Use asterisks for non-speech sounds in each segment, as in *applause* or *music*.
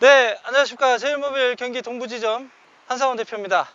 네, 안녕하십니까. 제일모빌 경기 동부지점 한상원 대표입니다.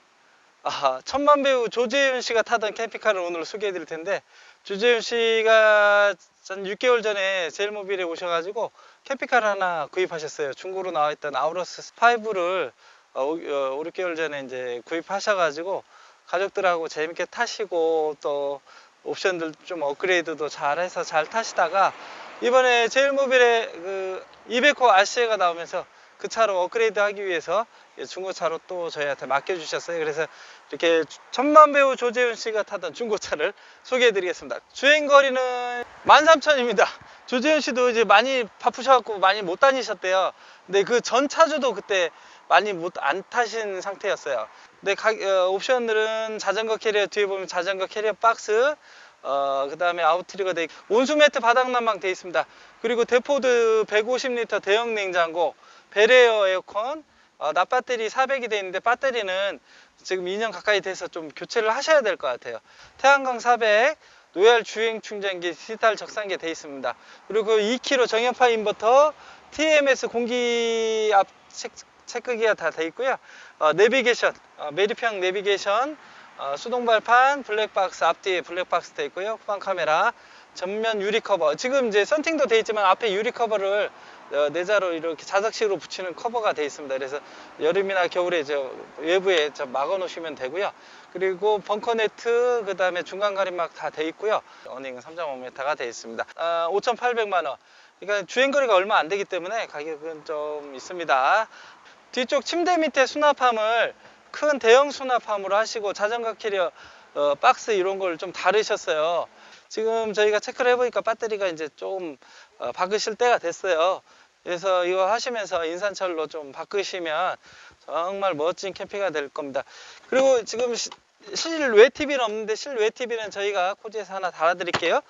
아, 천만 배우 조재윤 씨가 타던 캠핑카를 오늘 소개해 드릴 텐데, 조재윤 씨가 한 6개월 전에 제일모빌에 오셔가지고 캠핑카를 하나 구입하셨어요. 중고로 나와 있던 아우러스 5를 어, 5, 6개월 전에 이제 구입하셔가지고 가족들하고 재밌게 타시고 또 옵션들 좀 업그레이드도 잘 해서 잘 타시다가 이번에 제일모빌에 그 200호 RC가 나오면서 그 차로 업그레이드 하기 위해서 중고차로 또 저희한테 맡겨주셨어요. 그래서 이렇게 천만 배우 조재훈 씨가 타던 중고차를 소개해 드리겠습니다. 주행거리는 13,000입니다. 조재훈 씨도 이제 많이 바쁘셔갖고 많이 못 다니셨대요. 근데 그 전 차주도 그때 많이 못 안 타신 상태였어요. 근데 가, 어, 옵션들은 자전거 캐리어 뒤에 보면 자전거 캐리어 박스 어, 그 다음에 아웃트리거 돼 온수 매트 바닥 난방 돼 있습니다. 그리고 데포드 150리터 대형 냉장고, 베레어 에어컨, 어, 납배터리 400이 돼 있는데 배터리는 지금 2년 가까이 돼서 좀 교체를 하셔야 될 것 같아요. 태양광 400, 노열 주행 충전기, 디지털 적산기 돼 있습니다. 그리고 2kg 정연파 인버터, TMS 공기 압 체- 체크기가 다 돼 있고요. 어, 내비게이션, 어, 메리평 내비게이션, 어, 수동 발판, 블랙박스 앞뒤에 블랙박스 돼 있고요. 후방 카메라, 전면 유리 커버. 지금 이제 썬팅도 돼 있지만 앞에 유리 커버를 어, 내자로 이렇게 자석식으로 붙이는 커버가 돼 있습니다. 그래서 여름이나 겨울에 저 외부에 저 막아 놓으시면 되고요. 그리고 벙커 네트, 그 다음에 중간 가림막 다 돼 있고요. 어닝 3.5m가 돼 있습니다. 아, 5,800만 원. 그러니까 주행거리가 얼마 안 되기 때문에 가격은 좀 있습니다. 뒤쪽 침대 밑에 수납함을 큰 대형 수납함으로 하시고 자전거 캐리어 어, 박스 이런 걸 좀 다르셨어요. 지금 저희가 체크를 해보니까 배터리가 이제 좀 어, 바꾸실 때가 됐어요. 그래서 이거 하시면서 인산철로 좀 바꾸시면 정말 멋진 캠핑가 될 겁니다. 그리고 지금 시- 실외 TV는 없는데 실외 TV는 저희가 코지에서 하나 달아드릴게요.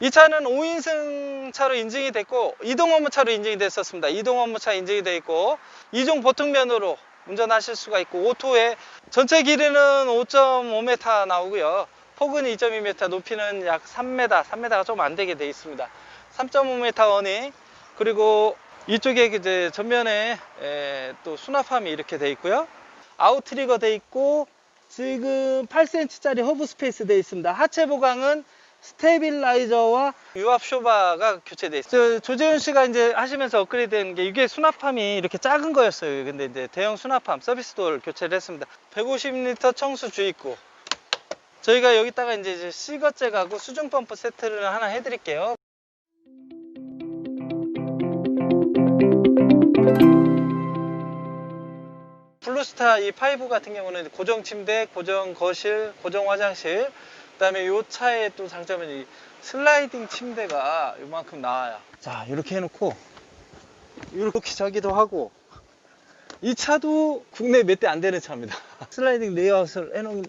이 차는 5인승 차로 인증이 됐고 이동 업무차로 인증이 됐었습니다. 이동 업무차 인증이 돼 있고 이종 보통면으로 운전하실 수가 있고 오토에 전체 길이는 5.5m 나오고요. 폭은 2.2m, 높이는 약 3m, 3m가 좀 안 되게 돼 있습니다. 3.5m 어닝 그리고 이쪽에 이제 전면에 에, 또 수납함이 이렇게 돼 있고요. 아웃트리거 돼 있고 지금 8cm짜리 허브 스페이스 돼 있습니다. 하체 보강은 스테빌라이저와 유압 쇼바가 교체돼 있어요. 저 조재훈 씨가 이제 하시면서 업그레이드 된 게 이게 수납함이 이렇게 작은 거였어요. 근데 이제 대형 수납함 서비스 도어를 교체를 했습니다. 150리터 청수 주입구. 저희가 여기다가 이제 이제 시거잭하고 수중 펌프 세트를 하나 해드릴게요. 블루스타 이 파이브 같은 경우는 고정 침대, 고정 거실, 고정 화장실, 그다음에 이 차의 또 장점은 이 슬라이딩 침대가 이만큼 나와요. 자 이렇게 해놓고 이렇게 자기도 하고 이 차도 국내 몇 대 안 되는 차입니다. *laughs* 슬라이딩 레이아웃을 해놓은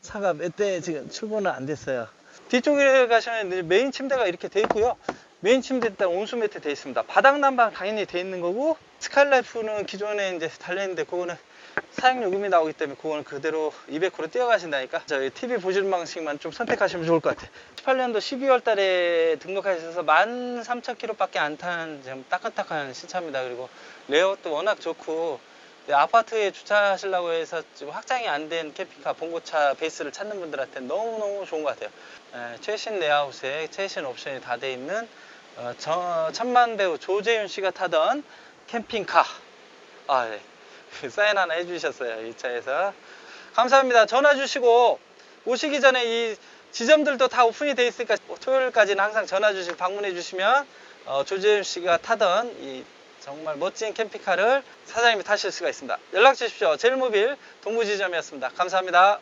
차가 몇 대 지금 출고는 안 됐어요. 뒤쪽에 가시면 메인 침대가 이렇게 돼 있고요. 메인 침대 일단 온수 매트 돼 있습니다. 바닥 난방 당연히 돼 있는 거고 스칼라이프는 기존에 이제 달려 있는데 그거는 사용 요금이 나오기 때문에 그거는 그대로 200호로 뛰어가신다니까. 저희 TV 보시는 방식만 좀 선택하시면 좋을 것 같아요. 18년도 12월 달에 등록하셔서 13,000km 밖에 안탄 지금 따끈따끈한 신차입니다. 그리고 레이아웃도 워낙 좋고 네, 아파트에 주차하시려고 해서 지금 확장이 안 된 캠핑카 봉고차 베이스를 찾는 분들한테 너무너무 좋은 것 같아요. 에, 최신 레이아웃에 최신 옵션이 다 돼 있는 어, 저, 천만 배우 조재윤 씨가 타던 캠핑카. 아, 네. *laughs* 사인 하나 해주셨어요. 이 차에서. 감사합니다. 전화 주시고 오시기 전에 이 지점들도 다 오픈이 돼 있으니까 토요일까지는 항상 전화 주시고 방문해 주시면 어, 조재윤 씨가 타던 이 정말 멋진 캠핑카를 사장님이 타실 수가 있습니다. 연락 주십시오. 제일모빌 동부지점이었습니다. 감사합니다.